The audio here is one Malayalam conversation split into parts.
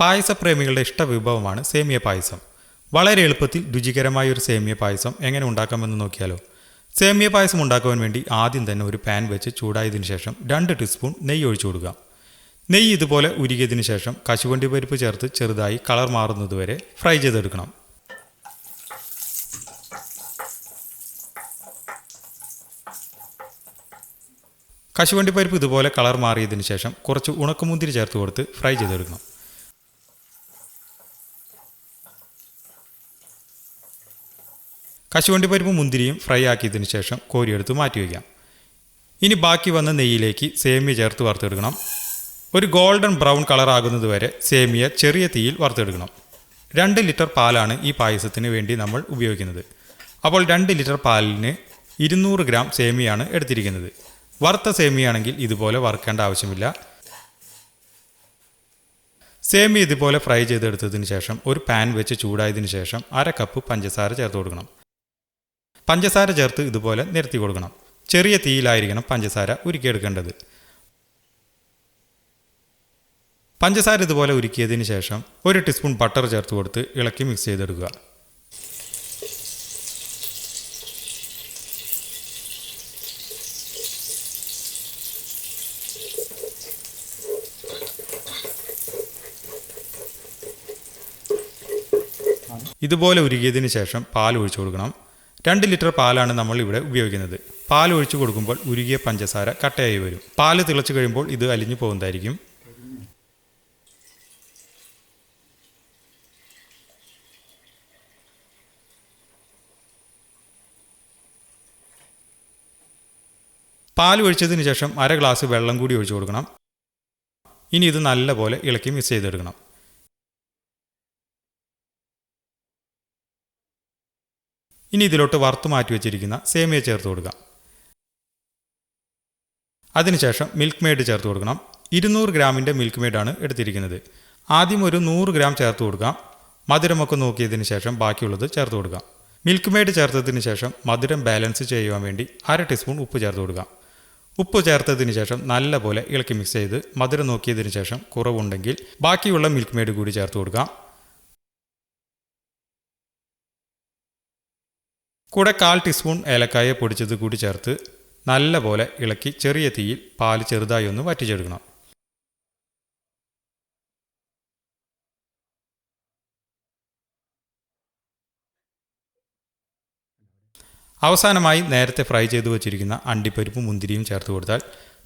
പായസപ്രേമികളുടെ ഇഷ്ടവിഭവമാണ് സേമിയ പായസം. വളരെ എളുപ്പത്തിൽ രുചികരമായ ഒരു സേമിയ പായസം എങ്ങനെ ഉണ്ടാക്കാമെന്ന് നോക്കിയാലോ. സേമിയ പായസം ഉണ്ടാക്കുവാൻ വേണ്ടി ആദ്യം തന്നെ ഒരു പാൻ വെച്ച് ചൂടായതിന് ശേഷം രണ്ട് ടീസ്പൂൺ നെയ്യ് ഒഴിച്ചു കൊടുക്കുക. നെയ്യ് ഇതുപോലെ ഉരുകിയതിന് ശേഷം കശുവണ്ടി പരിപ്പ് ചേർത്ത് ചെറുതായി കളർ മാറുന്നതുവരെ ഫ്രൈ ചെയ്തെടുക്കണം. കശുവണ്ടി പരിപ്പ് ഇതുപോലെ കളർ മാറിയതിന് ശേഷം കുറച്ച് ഉണക്കമുന്തിരി ചേർത്ത് കൊടുത്ത് ഫ്രൈ ചെയ്തെടുക്കണം. കശുവണ്ടി പരിപ്പ് മുന്തിരിയും ഫ്രൈ ആക്കിയതിന് ശേഷം കോരിയെടുത്ത് മാറ്റി വയ്ക്കാം. ഇനി ബാക്കി വന്ന നെയ്യിലേക്ക് സേമിയ ചേർത്ത് വറുത്തെടുക്കണം. ഒരു ഗോൾഡൻ ബ്രൗൺ കളർ ആകുന്നത് വരെ സേമിയ ചെറിയ തീയിൽ വറുത്തെടുക്കണം. രണ്ട് ലിറ്റർ പാലാണ് ഈ പായസത്തിന് വേണ്ടി നമ്മൾ ഉപയോഗിക്കുന്നത്. അപ്പോൾ രണ്ട് ലിറ്റർ പാലിന് ഇരുന്നൂറ് ഗ്രാം സേമിയാണ് എടുത്തിരിക്കുന്നത്. വറുത്ത സേമിയാണെങ്കിൽ ഇതുപോലെ വറുക്കേണ്ട ആവശ്യമില്ല. സേമി ഇതുപോലെ ഫ്രൈ ചെയ്തെടുത്തതിന് ശേഷം ഒരു പാൻ വെച്ച് ചൂടായതിനു ശേഷം അര കപ്പ് പഞ്ചസാര ചേർത്ത് കൊടുക്കണം. പഞ്ചസാര ചേർത്ത് ഇതുപോലെ നിരത്തി കൊടുക്കണം. ചെറിയ തീയിലായിരിക്കണം പഞ്ചസാര ഉരുക്കിയെടുക്കേണ്ടത്. പഞ്ചസാര ഇതുപോലെ ഉരുക്കിയതിന് ശേഷം ഒരു ടീസ്പൂൺ ബട്ടർ ചേർത്ത് കൊടുത്ത് ഇളക്കി മിക്സ് ചെയ്തെടുക്കുക. ഇതുപോലെ ഉരുകിയതിന് ശേഷം പാൽ ഒഴിച്ചു കൊടുക്കണം. രണ്ട് ലിറ്റർ പാലാണ് നമ്മൾ ഇവിടെ ഉപയോഗിക്കുന്നത്. പാൽ ഒഴിച്ചു കൊടുക്കുമ്പോൾ ഉരുകിയ പഞ്ചസാര കട്ടയായി വരും. പാൽ തിളച്ചു കഴിയുമ്പോൾ ഇത് അലിഞ്ഞു പോകുന്നതായിരിക്കും. പാൽ ഒഴിച്ചതിന് ശേഷം അര ഗ്ലാസ് വെള്ളം കൂടി ഒഴിച്ചു കൊടുക്കണം. ഇനി ഇത് നല്ലപോലെ ഇളക്കി മിക്സ് ചെയ്തെടുക്കണം. ഇനി ഇതിലോട്ട് വറുത്തു മാറ്റി വെച്ചിരിക്കുന്ന സേമിയ ചേർത്ത് കൊടുക്കാം. അതിനുശേഷം മിൽക്ക് മെയ്ഡ് ചേർത്ത് കൊടുക്കണം. ഇരുന്നൂറ് ഗ്രാമിന്റെ മിൽക്ക് മെയ്ഡാണ് എടുത്തിരിക്കുന്നത്. ആദ്യം ഒരു നൂറ് ഗ്രാം ചേർത്ത് കൊടുക്കാം. മധുരമൊക്കെ നോക്കിയതിന് ശേഷം ബാക്കിയുള്ളത് ചേർത്ത് കൊടുക്കാം. മിൽക്ക് മെയ്ഡ് ചേർത്തതിന് ശേഷം മധുരം ബാലൻസ് ചെയ്യുവാൻ വേണ്ടി അര ടീസ്പൂൺ ഉപ്പ് ചേർത്ത് കൊടുക്കാം. ഉപ്പ് ചേർത്തതിന് ശേഷം നല്ലപോലെ ഇളക്കി മിക്സ് ചെയ്ത് മധുരം നോക്കിയതിന് ശേഷം കുറവുണ്ടെങ്കിൽ ബാക്കിയുള്ള മിൽക്ക് മെയ്ഡ് കൂടി ചേർത്ത് കൊടുക്കാം. കൂടെ കാൽ ടീസ്പൂൺ ഏലക്കായ പൊടിച്ചത് കൂടി ചേർത്ത് നല്ലപോലെ ഇളക്കി ചെറിയ തീയിൽ പാൽ ചെറുതായി ഒന്ന് വറ്റിച്ചെടുക്കണം. അവസാനമായി നേരത്തെ ഫ്രൈ ചെയ്തു വച്ചിരിക്കുന്ന അണ്ടിപ്പരിപ്പും മുന്തിരിയും ചേർത്ത് കൊടുത്താൽ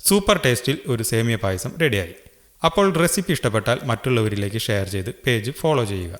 സൂപ്പർ ടേസ്റ്റിൽ ഒരു സേമിയ പായസം റെഡിയായി. അപ്പോൾ റെസിപ്പി ഇഷ്ടപ്പെട്ടാൽ മറ്റുള്ളവരിലേക്ക് ഷെയർ ചെയ്ത് പേജ് ഫോളോ ചെയ്യുക.